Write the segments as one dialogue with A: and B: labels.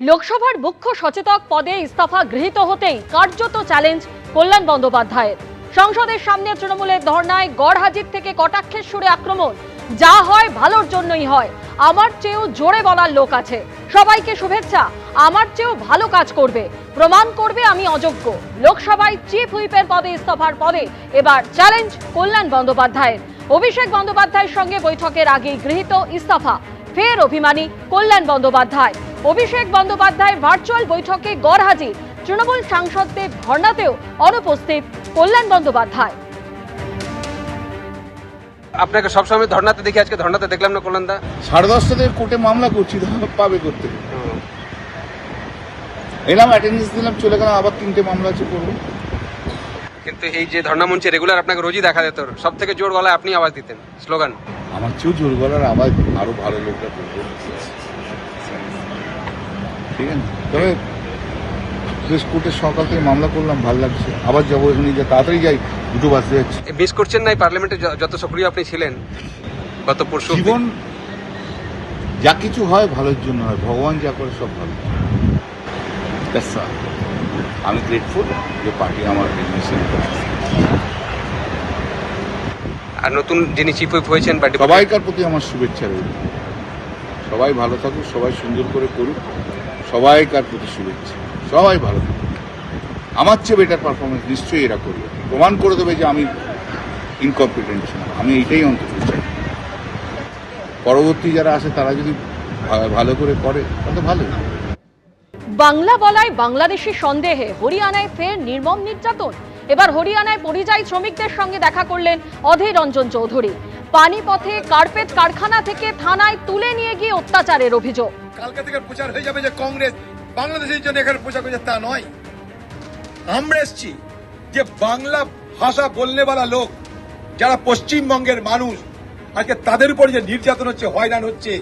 A: লোকসভার মুখ্য সচেতক পদে ইস্তফা গৃহীত হতেই কার্যত চ্যালেঞ্জ কল্যাণ বন্দ্যোপাধ্যায়ের। সংসদের সামনে তৃণমূলের ধর্নায় গড়হাজির থেকে কটাক্ষের সুরে আক্রমণ। যা হয় ভালোর জন্যই হয়। আমার চেয়েও জোরে বলার লোক আছে। সবাইকে শুভেচ্ছা। আমার চেয়েও ভালো কাজ করবে। প্রমাণ করবে আমি অযোগ্য। লোকসভায় চিফ হুইপের পদে ইস্তফার পদে এবার চ্যালেঞ্জ কল্যাণ বন্দ্যোপাধ্যায়ের। অভিষেক বন্দ্যোপাধ্যায়ের সঙ্গে বৈঠকের আগেই গৃহীত ইস্তফা। ফের অভিমানী কল্যাণ বন্দ্যোপাধ্যায়। অভিষেক বন্দ্যোপাধ্যায় ভার্চুয়াল বৈঠকে গড়হাজির তৃণমূল সাংসদদের ধর্নাতেও অনুপস্থিত কল্যাণ বন্দ্যোপাধ্যায়।
B: আপনাকে সবসময় ধর্নাতে দেখি আজকে ধর্নাতে দেখলাম না কল্যাণদা
C: সাড়ে দশটা থেকে কোর্টে মামলা করছি পাবে করতে। এলাম অ্যাটেন্ডেন্স দিলাম চলে গেলাম আবার তিনটে মামলা আছে করব।
B: কিন্তু এই যে ধর্না মঞ্চে রেগুলার আপনাকে রোজই দেখা যেত সব থেকে জোর গলায় আপনি আওয়াজ দিতেন স্লোগান
C: আমার চেয়েও জোর গলার আবার আরও ভালো লোকটা করব ঠিক আছে? তবে বেশ কোর্টে সকাল থেকে মামলা করলাম ভালো লাগছে। আবার যাব এখানে যে তাড়াতাড়ি যাই দুটো বাজতে যাচ্ছে।
B: মিস করছেন না পার্লামেন্টে যত সক্রিয় আপনি ছিলেন? গত পরশু
C: জীবন যা কিছু হয় ভালোর জন্য হয়। ভগবান যা করে সব ভালো। আমি গ্রেটফুল যে পার্টি আমার
B: আর নতুন যিনি চিফ হুইপ হয়েছেন বা
C: সবাইকার প্রতি আমার শুভেচ্ছা রইল। সবাই ভালো থাকুক, সবাই সুন্দর করে করুক সবাইকার প্রতি শুভেচ্ছা। সবাই ভালো থাকুক। আমার চেয়ে বেটার পারফরমেন্স নিশ্চয়ই এরা করবে। প্রমাণ করে দেবে যে আমি ইনকম্পিটেন্ট ছিলাম। আমি এইটাই অন্তত চাই। পরবর্তী যারা আসে তারা যদি ভালো করে করে, তাহলে ভালো
A: বাংলা বলায় বাংলাদেশি সন্দেহে হরিয়ানায় ফের নির্মম নির্যাতন। এবার হরিয়ানায় পরিযায়ী শ্রমিকদের সঙ্গে দেখা করলেন অধীর রঞ্জন চৌধুরী। পানিপথে কার্পেট কারখানা থেকে থানায় তুলে নিয়ে গিয়ে অত্যাচারের অভিযোগ।
D: কালকে থেকে প্রচার হয়ে যাবে যে কংগ্রেস বাংলাদেশের জন্য এখানে প্রচার করছে, তা নয়। আমরা এসছি যে বাংলা ভাষা বললেওয়ালা লোক, যারা পশ্চিমবঙ্গের মানুষ, আজকে তাদের উপর যে নির্যাতন হচ্ছে, হয়রান হচ্ছে,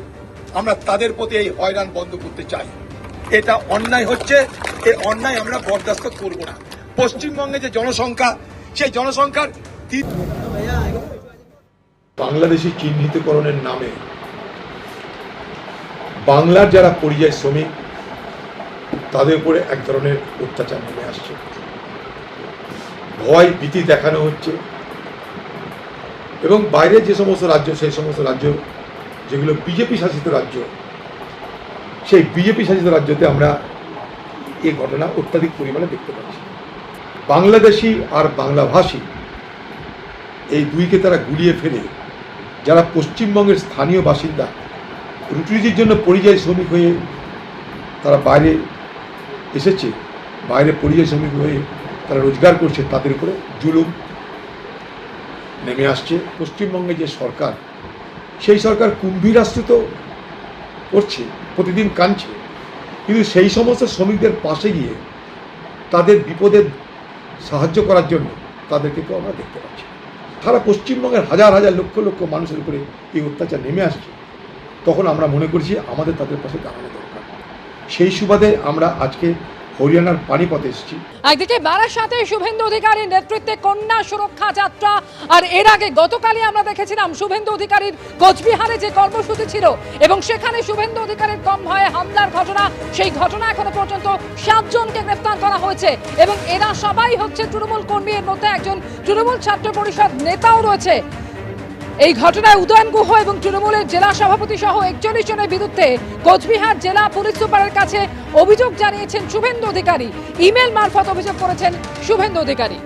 D: আমরা তাদের প্রতি এই হয়রান বন্ধ করতে চাই। এটা অন্যায় হচ্ছে এই অন্যায় আমরা বরদাস্ত করব না। পশ্চিমবঙ্গে যে জনসংখ্যা, সেই জনসংখ্যার
E: বাংলাদেশি চিহ্নিতকরণের নামে বাংলার যারা পরিযায়ী শ্রমিক, তাদের উপরে এক ধরনের অত্যাচার নেমে আসছে। ভয় ভীতি দেখানো হচ্ছে। এবং বাইরের যে সমস্ত রাজ্য, সেই সমস্ত রাজ্য, যেগুলো বিজেপি শাসিত রাজ্য, সেই বিজেপি শাসিত রাজ্যতে আমরা এই ঘটনা অত্যাধিক পরিমাণে দেখতে পাচ্ছি। বাংলাদেশি আর বাংলাভাষী এই দুইকে তারা গুলিয়ে ফেলে যারা পশ্চিমবঙ্গের স্থানীয় বাসিন্দা, রুটিরুজির জন্য পরিযায়ী শ্রমিক হয়ে তারা বাইরে এসেছে, বাইরে পরিযায়ী শ্রমিক হয়ে তারা রোজগার করছে, তাদের উপরে জুলুম নেমে আসছে পশ্চিমবঙ্গে যে সরকার, সেই সরকার কুম্ভীরাশ্রিত করছে, প্রতিদিন কাঁদছে কিন্তু সেই সমস্ত শ্রমিকদের পাশে গিয়ে তাদের বিপদে সাহায্য করার জন্য তাদেরকে কেউ আমরা দেখতে পাচ্ছি। সারা পশ্চিমবঙ্গের হাজার হাজার লক্ষ লক্ষ মানুষের উপরে এই অত্যাচার নেমে আসছে। তখন আমরা মনে করছি আমাদের তাদের পাশে দাঁড়ানো দরকার। সেই সুবাদে আমরা আজকে হরিয়ানার পানিপথে এসেছি।
F: একদিকে বারাসাতে শুভেন্দু অধিকারীর নেতৃত্বে কন্যা সুরক্ষা যাত্রা, আর এর আগে গতকালই আমরা দেখেছিলাম শুভেন্দু অধিকারীর কোচবিহারে যে কর্মসূচি ছিল, এবং সেখানে শুভেন্দু অধিকারীর কম ভয়ে হামলার ঘটনা, সেই ঘটনা এখনও পর্যন্ত সাতজনকে গ্রেফতার করা হয়েছে, এবং এরা সবাই হচ্ছে তৃণমূল কর্মী এর মধ্যে একজন তৃণমূল ছাত্র পরিষদ নেতাও রয়েছে। এই ঘটনায় উদয়ন গুহ এবং তৃণমূলের জেলা সভাপতি সহ একচল্লিশ জনের বিরুদ্ধে কোচবিহার জেলা পুলিশ সুপারের কাছে অভিযোগ জানিয়েছেন শুভেন্দু অধিকারী। ইমেল মারফত অভিযোগ করেছেন শুভেন্দু অধিকারী।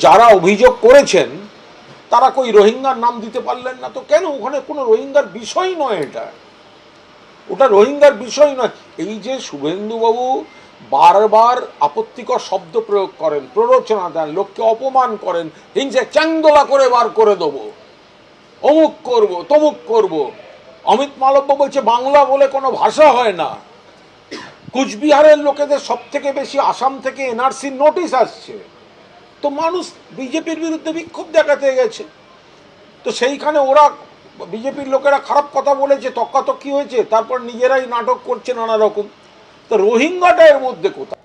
G: যারা অভিযোগ করেছেন, তারা কই রোহিঙ্গার নাম দিতে পারলেন না তো কেন? ওখানে কোনো রোহিঙ্গার বিষয় নয় এটা। ওটা রোহিঙ্গার বিষয় নয়। এই যে শুভেন্দুবাবু বারবার আপত্তিকর শব্দ প্রয়োগ করেন, প্ররোচনা দেন, লোককে অপমান করেন, হিংসে চ্যাংদোলা করে বার করে দেবো। অমুক করব, তমুক করব। অমিত মালব্য বলছে, বাংলা বলে কোনো ভাষা হয় না। কুচবিহারের লোকেদের সব থেকে বেশি আসাম থেকে এনআরসির নোটিশ আসছে। তো মানুষ বিজেপির বিরুদ্ধে বিক্ষোভ দেখাতে গেছে। তো সেইখানে ওরা বিজেপির লোকেরা খারাপ কথা বলেছে, তক্কাতক্কি হয়েছে, তারপর নিজেরাই নাটক করছে নানা রকম। তো রোহিঙ্গাটা এর মধ্যে কোথায়?